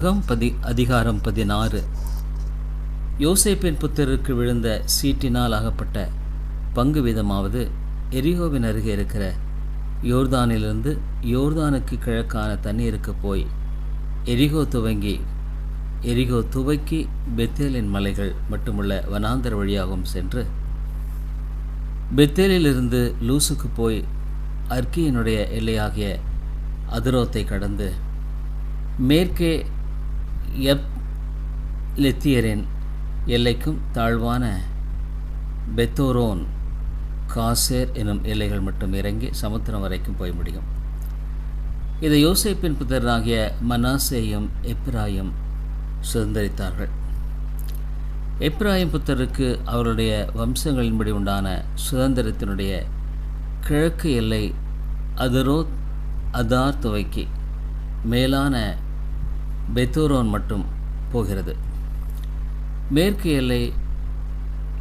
Come பதி அதிகாரம் பதினாறு. யோசேப்பின் புத்தருக்கு விழுந்த சீட்டினால் ஆகப்பட்ட பங்கு வீதமாவது எரிகோவின் அருகே இருக்கிற யோர்தானிலிருந்து யோர்தானுக்கு கிழக்கான தண்ணீருக்கு போய் எரிகோ துவங்கி எரிகோ துவக்கி பெத்தேலின் மலைகள் மட்டுமுள்ள வனாந்தர் வழியாகவும் சென்று பெத்தேலிலிருந்து லூசுக்கு போய் அர்க்கியினுடைய எல்லையாகிய அதிரோத்தை கடந்து மேற்கே எப் லெத்தியரின் எல்லைக்கும் தாழ்வான பெத்தோரோன் காசேர் எனும் எல்லைகள் மட்டும் இறங்கி சமுத்திரம் வரைக்கும் போய் முடியும். இதை யோசிப்பின் புத்தராகிய மனாசேயும் எப்ராயும் சுதந்திரித்தார்கள். எப்ராயிம் புத்தருக்கு அவருடைய வம்சங்களின்படி உண்டான சுதந்திரத்தினுடைய கிழக்கு எல்லை அதரோத் அதார் துவைக்கி மேலான பெத்தோரோன் மட்டும் போகிறது. மேற்கு எல்லை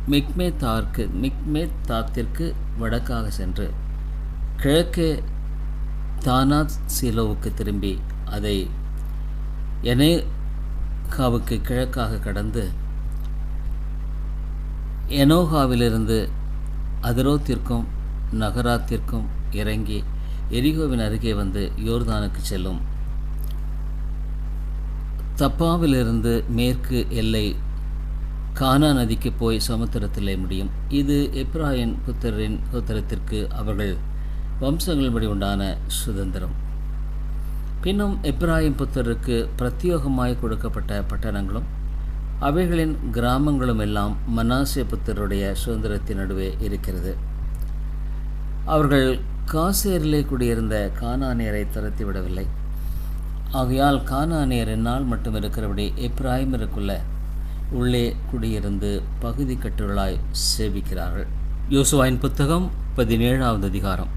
மிக்மேத்தார்க்கு மிக்மேத்தாத்திற்கு வடக்காக சென்று கிழக்கே தானாத் சீலோவுக்கு திரும்பி அதை எனேகாவுக்கு கிழக்காக கடந்து எனோகாவிலிருந்து அதரோத்திற்கும் நகராத்திற்கும் இறங்கி எரிகோவின் அருகே வந்து யோர்தானுக்கு செல்லும் தப்பாவிலிருந்து மேற்கு எல்லை கானா நதிக்கு போய் சமுத்திரத்திலே முடியும். இது எப்ராயின் புத்தரின் புத்திரத்திற்கு அவர்கள் வம்சங்களின்படி உண்டான சுதந்திரம். பின்னும் எப்ராயிம் புத்தருக்கு பிரத்யேகமாய் கொடுக்கப்பட்ட பட்டணங்களும் அவைகளின் கிராமங்களும் எல்லாம் மனாசிய புத்தருடைய சுதந்திரத்தின் நடுவே இருக்கிறது. அவர்கள் காசேரிலே குடியிருந்த கானானியரை துரத்திவிடவில்லை ஆகையால் கானானியர் என்னால் மட்டும் இருக்கிறபடி எப்ராஹிமருக்குள்ள உள்ளே குடியிருந்து பகுதி கட்டுகளாய் சேவிக்கிறார்கள். யோசுவாயின் புத்தகம் பதினேழாவது அதிகாரம்.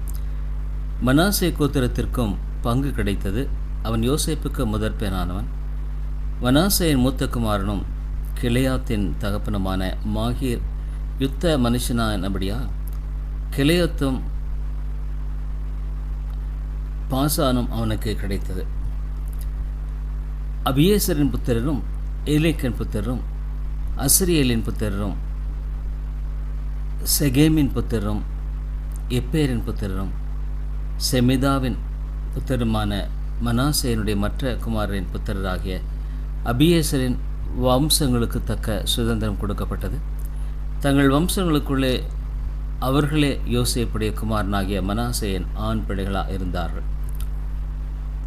மனாசே கோத்திரத்திற்கும் பங்கு கிடைத்தது. அவன் யோசேப்புக்கு முதற் மனாசையின் மூத்த குமாரனும் கிளையாத்தின் தகப்பனுமான மாகீர் யுத்த மனுஷனானபடியா கிளையத்தும் பாசானும் அவனுக்கு கிடைத்தது. அபியேசரின் புத்திரரும் ஏலேக்கன் புத்திரரும் அசிரியலின் புத்திரரும் செகேமின் புத்திரரும் எப்பேரின் புத்திரரும் செமிதாவின் புத்திரமான மனாசேனுடைய மற்ற குமாரரின் புத்திரராகிய அபியேசரின் வம்சங்களுக்கு தக்க சுதந்திரம் கொடுக்கப்பட்டது. தங்கள் வம்சங்களுக்குள்ளே அவர்களே யோசேப்புடைய குமாரனாகிய மனாசேயன் ஆண் பிள்ளைகளாக இருந்தார்கள்.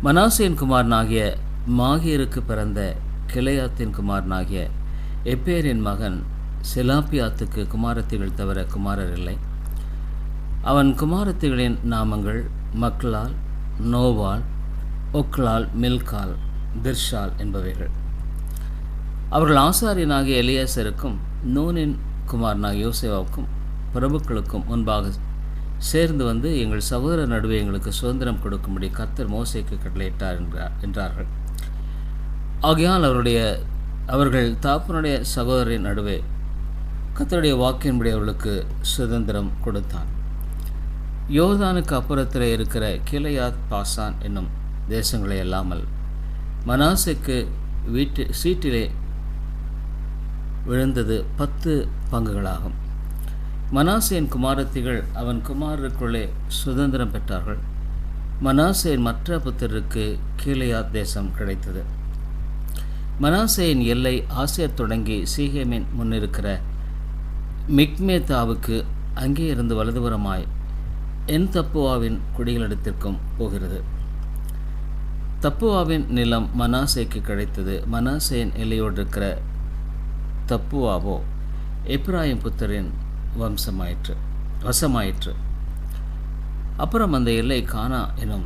மனாசேன் குமாரனாகிய மாகீருக்கு பிறந்த கிளையாத்தின் குமாரனாகிய எப்பேரின் மகன் செலாப்பியாத்துக்கு குமாரத்திகள் தவிர குமாரர் இல்லை. அவன் குமாரத்திகளின் நாமங்கள் மக்லால் நோவால் ஒக்லால் மில்கால் திர்ஷால் என்பவைகள். அவர்கள் ஆசாரியனாகிய எலியாசருக்கும் நூனின் குமாரனாகிய யோசேவாவுக்கும் பிரபுக்களுக்கும் முன்பாக சேர்ந்து வந்து எங்கள் சகோதர நடுவே எங்களுக்கு சுதந்திரம் கொடுக்கும்படி கர்த்தர் மோசைக்கு கட்டளையிட்டார் என்றார் என்றார்கள். ஆகையால் அவருடைய அவர்கள் தாப்பனுடைய சகோதரின் நடுவே கத்தருடைய வாக்கின்படி அவர்களுக்கு சுதந்திரம் கொடுத்தான். யோதானுக்கு அப்புறத்தில் இருக்கிற கிளையாத் பாசான் என்னும் தேசங்களை அல்லாமல் மனாசுக்கு வீட்டு சீட்டிலே விழுந்தது பத்து பங்குகளாகும். மனாசேன் குமாரத்திகள் அவன் குமாரருக்குள்ளே சுதந்திரம் பெற்றார்கள். மனாசேன் மற்ற புத்தருக்கு கீழையாத் தேசம் கிடைத்தது. மனாசேயின் எல்லை ஆசியர் தொடங்கி சீகேமின் முன்னிருக்கிற மிக்மேத்தாவுக்கு அங்கே இருந்து வலதுபுறமாய் என் தப்புவாவின் குடிகளிடத்திற்கும் போகிறது. தப்புவாவின் நிலம் மனாசேக்கு கிடைத்தது. மனாசேயின் எல்லையோடு இருக்கிற தப்புவாவோ எப்ராயிம் புத்தரின் வம்சமாயிற்று வசமாயிற்று. அப்புறம் அந்த எல்லை கானா எனும்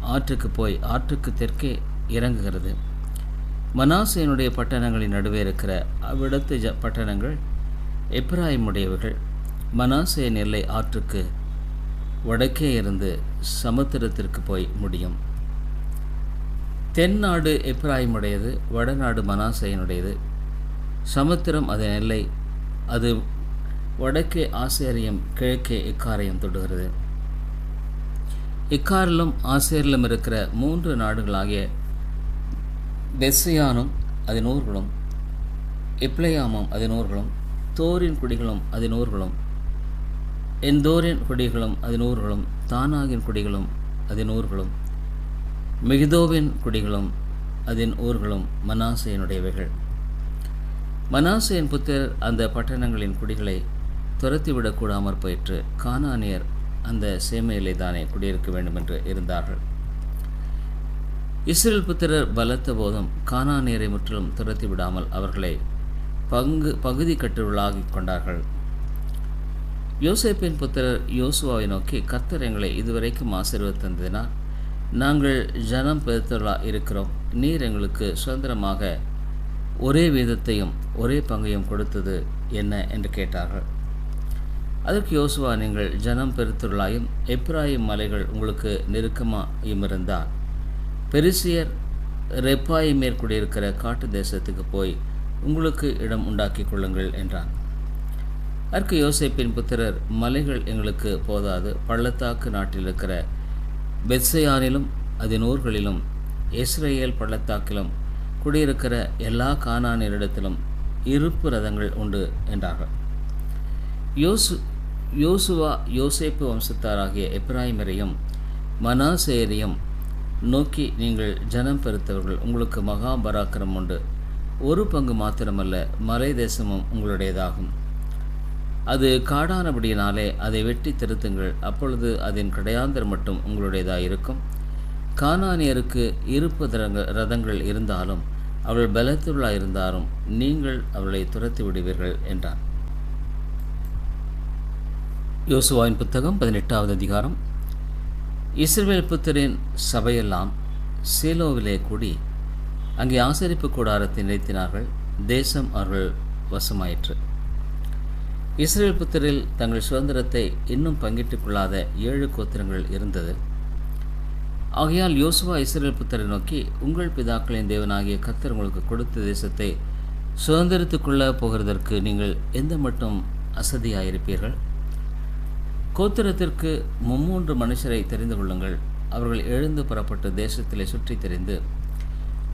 ஆற்றுக்கு போய் ஆற்றுக்கு தெற்கே இறங்குகிறது. மனாசையினுடைய பட்டணங்களின் நடுவே இருக்கிற அவ்விடத்து ஜ பட்டணங்கள் எப்ராயிமுடையவர்கள் மனாசையின் எல்லை ஆற்றுக்கு வடக்கே இருந்து சமுத்திரத்திற்கு போய் முடியும். தென்னாடு எப்ராயிமுடையது வடநாடு மனாசையனுடையது சமுத்திரம் அதன் எல்லை அது வடக்கே ஆசேரியம் கிழக்கே இக்காரையும் தொடுகிறது. இக்காரிலும் ஆசேரிலும் இருக்கிற மூன்று நாடுகளாகிய பெஸ்ஸியானும் அதன் ஊர்களும் இப்ளேயாமும் அதன் ஊர்களும் தோரின் குடிகளும் அதன் ஊர்களும் எந்தோரின் குடிகளும் அதன் ஊர்களும் தானாகின் குடிகளும் அதன் ஊர்களும் மிகிதோவின் குடிகளும் அதன் ஊர்களும் மனாசையனுடையவைகள். மனாசையின் புத்தர் அந்த பட்டணங்களின் குடிகளை துரத்திவிடக்கூடாமற் போயிற்று. கானானியர் அந்த சேமையிலே தானே குடியிருக்க வேண்டும் என்று இருந்தார்கள். இஸ்ரேல் புத்திரர் பலத்த போதும் கானானியரை முற்றிலும் துரத்தி விடாமல் அவர்களை பங்கு பகுதி கட்டுள்ளாகிக் கொண்டார்கள். யோசேப்பின் புத்திரர் யோசுவாவை நோக்கி கர்த்தர் எங்களை இதுவரைக்கும் ஆசீர்வதித்ததினால் நாங்கள் ஜனம் பெருத்தலா இருக்கிறோம். நீர் எங்களுக்கு சுதந்திரமாக ஒரே வீதத்தையும் ஒரே பங்கையும் கொடுத்தது என்ன? என்று கேட்டார்கள். அதற்கு யோசுவா நீங்கள் ஜனம் பெருத்துள்ளாயும் எப்ராஹிம் மலைகள் உங்களுக்கு நெருக்கமாயும் இருந்தால் பெரிசியர் ரெப்பாய் குடியிருக்கிற காட்டு தேசத்துக்கு போய் உங்களுக்கு இடம் உண்டாக்கி கொள்ளுங்கள் என்றான். அதற்கு யோசேப்பின் புத்திரர் மலைகள் எங்களுக்கு போதாது. பள்ளத்தாக்கு நாட்டில் இருக்கிற பெத்சையானிலும் அதன் ஊர்களிலும் இஸ்ரேல் பள்ளத்தாக்கிலும் குடியிருக்கிற எல்லா கானானியரிடத்திலும் இருப்பு ரதங்கள் உண்டு என்றார்கள். யோசு யோசுவா யோசேப்பு வம்சத்தாராகிய எப்ராஹிமரையும் மனாசேரையும் நோக்கி நீங்கள் ஜனம் பெருத்தவர்கள் உங்களுக்கு மகா பராக்கிரம் உண்டு. ஒரு பங்கு மாத்திரமல்ல மலை தேசமும் உங்களுடையதாகும். அது காடானபடியினாலே அதை வெட்டி திருத்துங்கள் அப்பொழுது அதன் கடையாந்தர் மட்டும் உங்களுடையதாக இருக்கும் கானானியருக்கு இருப்பு தரங்க ரதங்கள் இருந்தாலும் அவள் பலத்துள்ளாக இருந்தாலும் நீங்கள் அவளை துரத்தி விடுவீர்கள் என்றான். யோசுவாவின் புத்தகம் பதினெட்டாவது அதிகாரம். இஸ்ரேல் புத்தரின் சபையெல்லாம் சேலோவிலே கூடி அங்கே ஆசரிப்பு கூடாரத்தை நிறுத்தினார்கள். தேசம் அவர்கள் வசமாயிற்று. இஸ்ரேல் புத்தரில் தங்கள் சுதந்திரத்தை இன்னும் பங்கிட்டுக் கொள்ளாத ஏழு கோத்திரங்கள் இருந்தது. ஆகையால் யோசுவா இஸ்ரேல் புத்தரை நோக்கி உங்கள் பிதாக்களின் தேவனாகிய கத்தர் உங்களுக்கு கொடுத்த தேசத்தை சுதந்திரத்துக்குள்ளே போகிறதற்கு நீங்கள் எந்த மட்டும் அசதியாயிருப்பீர்கள்? கோத்திரத்திற்கு மும்மூன்று மனுஷரை தெரிந்து கொள்ளுங்கள். அவர்கள் எழுந்து புறப்பட்டு தேசத்திலே சுற்றி தெரிந்து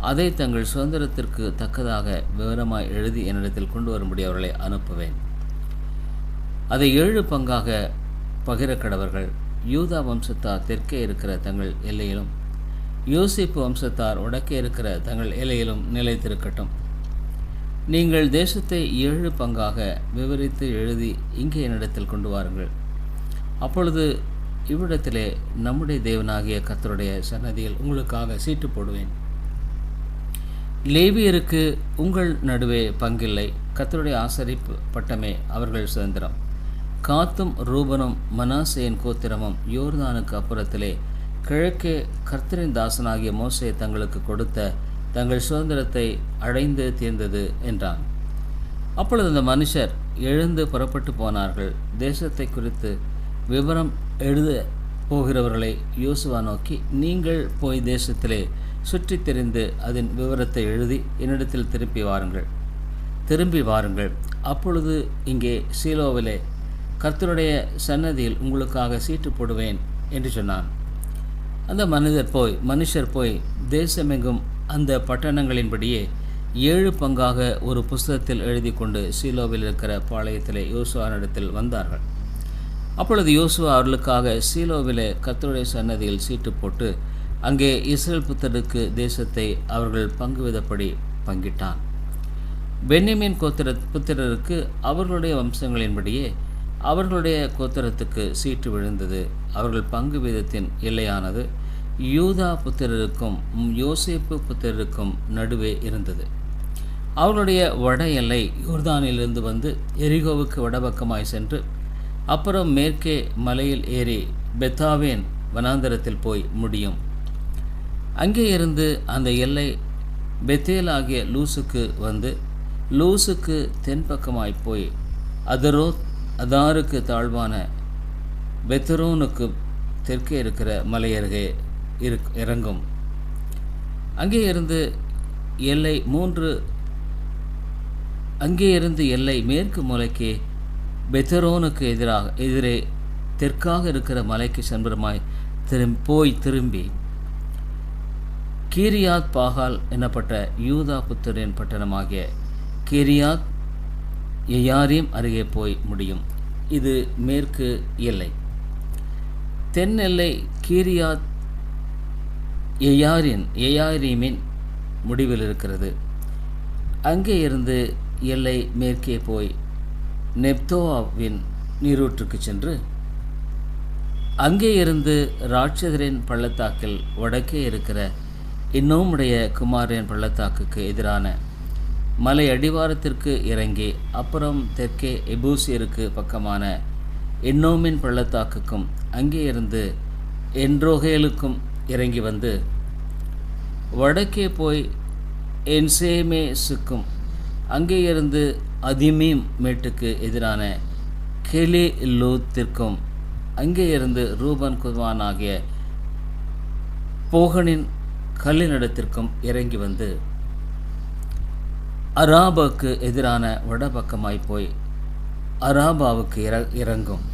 அதை தங்கள் சுதந்திரத்திற்கு தக்கதாக விவரமாய் எழுதி என்னிடத்தில் கொண்டு வரும்படி அவர்களை அனுப்புவேன். அதை ஏழு பங்காக பகிர கடவர்கள் யூதா வம்சத்தார் தெற்கே இருக்கிற தங்கள் எல்லையிலும் யோசிப்பு வம்சத்தார் வடக்கே இருக்கிற தங்கள் எல்லையிலும் நிலைத்திருக்கட்டும். நீங்கள் தேசத்தை ஏழு பங்காக விவரித்து எழுதி இங்கே என்னிடத்தில் கொண்டு வாருங்கள். அப்பொழுது இவ்விடத்திலே நம்முடைய தேவனாகிய கத்தருடைய சன்னதியில் உங்களுக்காக சீட்டு போடுவேன். லேவியருக்கு உங்கள் நடுவே பங்கில்லை. கத்தருடைய ஆசரிப்பு பட்டமே அவர்கள் சுதந்திரம். காத்தும் ரூபனும் மனாசையின் கோத்திரமும் யோர்தானுக்கு அப்புறத்திலே கிழக்கே கர்த்தரின் தாசனாகிய மோசே தங்களுக்கு கொடுத்த தங்கள் சுதந்திரத்தை அடைந்து தீர்ந்தது என்றான். அப்பொழுது அந்த மனுஷர் எழுந்து புறப்பட்டு போனார்கள். தேசத்தை குறித்து விவரம் எழுத போகிறவர்களை யோசுவா நோக்கி நீங்கள் போய் தேசத்திலே சுற்றித் தெரிந்து அதன் விவரத்தை எழுதி என்னிடத்தில் திருப்பி வாருங்கள். திரும்பி வாருங்கள். அப்பொழுது இங்கே சீலோவிலே கர்த்தருடைய சன்னதியில் உங்களுக்காக சீட்டு போடுவேன் என்று சொன்னான். அந்த மனிதர் போய் மனுஷர் போய் தேசமெங்கும் அந்த பட்டணங்களின்படியே ஏழு பங்காக ஒரு புஸ்தகத்தில் எழுதி கொண்டு சீலோவில் இருக்கிற பாளையத்திலே யோசுவானிடத்தில் வந்தார்கள். அப்பொழுது யோசுவா அவர்களுக்காக சீலோவிலே கத்தருடைய சன்னதியில் சீட்டு போட்டு அங்கே இஸ்ரேல் புத்தருக்கு தேசத்தை அவர்கள் பங்குவிதப்படி பங்கிட்டான். பென்யமின் கோத்திர புத்திரருக்கு அவர்களுடைய வம்சங்களின்படியே அவர்களுடைய கோத்திரத்துக்கு சீட்டு விழுந்தது. அவர்கள் பங்கு வீதத்தின் எல்லையானது யூதா புத்திரருக்கும் யோசேப்பு புத்திரருக்கும் நடுவே இருந்தது. அவர்களுடைய வட எல்லை யோர்தானிலிருந்து வந்து எரிகோவுக்கு வடபக்கமாய் சென்று அப்புறம் மேற்கே மலையில் ஏறி பெத்தாவேன் வனாந்தரத்தில் போய் முடியும். அங்கே இருந்து அந்த எல்லை பெத்தேல் ஆகிய லூசுக்கு வந்து லூசுக்கு தென்பக்கமாய் போய் அதரோ அதாருக்கு தாழ்வான பெத்தரோனுக்கு தெற்கே இருக்கிற மலையருகே இரு இறங்கும். அங்கே இருந்து எல்லை மூன்று அங்கே இருந்து எல்லை மேற்கு மூலைக்கு பெத்தரோனுக்கு எதிராக எதிரே தெற்காக இருக்கிற மலைக்கு சென்பருமாய் திரும் போய் திரும்பி கீரியாத் பாகால் எனப்பட்ட யூதா புத்தரின் பட்டணமாகிய கீரியாத் எயாரியும் அருகே போய் முடியும். இது மேற்கு எல்லை. தென் எல்லை கீரியாத் எயாரின் எயாரீமின் முடிவில் இருக்கிறது. அங்கே இருந்து எல்லை மேற்கே போய் நெப்தோவாவின் நீரூற்றுக்கு சென்று அங்கே இருந்து ராட்சதரின் பள்ளத்தாக்கில் வடக்கே இருக்கிற இன்னோமுடைய குமாரின் பள்ளத்தாக்குக்கு எதிரான மலை அடிவாரத்திற்கு இறங்கி அப்புறம் தெற்கே எபூசியருக்கு பக்கமான இன்னோமின் பள்ளத்தாக்குக்கும் அங்கே இருந்து என்ரோகேலுக்கும் இறங்கி வந்து வடக்கே போய் என்சேமேஸுக்கும் அங்கே இருந்து அதிமீம் மேட்டுக்கு எதிரான கெலி லூத்திற்கும் அங்கே இருந்து ரூபன் குர்வான் ஆகிய போகனின் கல்லினிடத்திற்கும் இறங்கி வந்து அராபாவுக்கு எதிரான வடபக்கமாய் போய் அராபாவுக்கு இற இறங்கும்.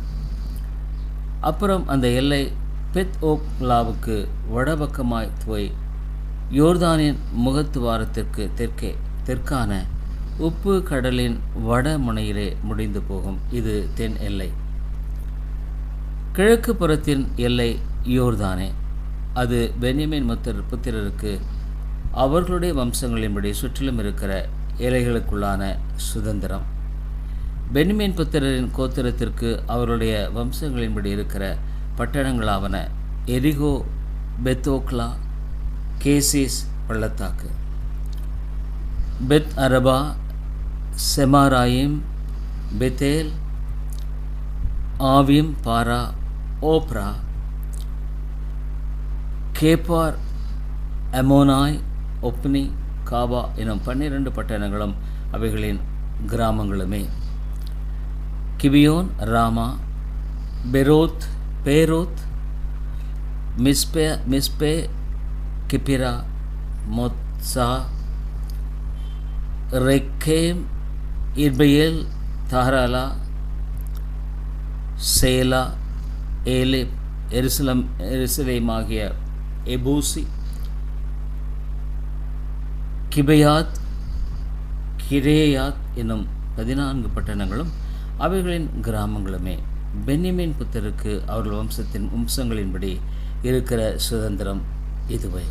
அப்புறம் அந்த எல்லை பெத் ஓக்லாவுக்கு வடபக்கமாய் போய் யோர்தானின் முகத்துவாரத்திற்கு தெற்கே தெற்கான உப்பு கடலின் வட முனையிலே முடிந்து போகும். இது தென் எல்லை. கிழக்கு புறத்தின் எல்லை யோர்தானே. அது பென்யமின் முத்தர் புத்திரருக்கு அவர்களுடைய வம்சங்களின்படி சுற்றிலும் இருக்கிற எல்லைகளுக்குள்ளான சுதந்திரம். பென்யமின் புத்திரரின் கோத்திரத்திற்கு அவருடைய வம்சங்களின்படி இருக்கிற பட்டணங்களாவன எரிகோ பெத்தோக்லா கேசிஸ் பள்ளத்தாக்கு. பெத் அரபா செமாராயிம் பெத்தேல் ஆவிம் பாரா ஓப்ரா கேப்பார் அமோனாய் ஒப்னி காபா எனும் பன்னிரண்டு பட்டணங்களும் அவைகளின் கிராமங்களுமே. கிபியோன் ராமா பெரோத் பேரோத் மிஸ்பே மிஸ்பே கிபிரா மொத்சா ரெக்கேம் இர்பயேல் தாராலா சேலா ஏலே எருசலம் எருசலேமாகிய எபூசி கிபயாத் கிரேயாத் என்னும் பதினான்கு பட்டணங்களும் அவைகளின் கிராமங்களுமே பென்னிமின் புத்தருக்கு அவர்கள் வம்சத்தின் வம்சங்களின்படி இருக்கிற சுதந்திரம் இதுவே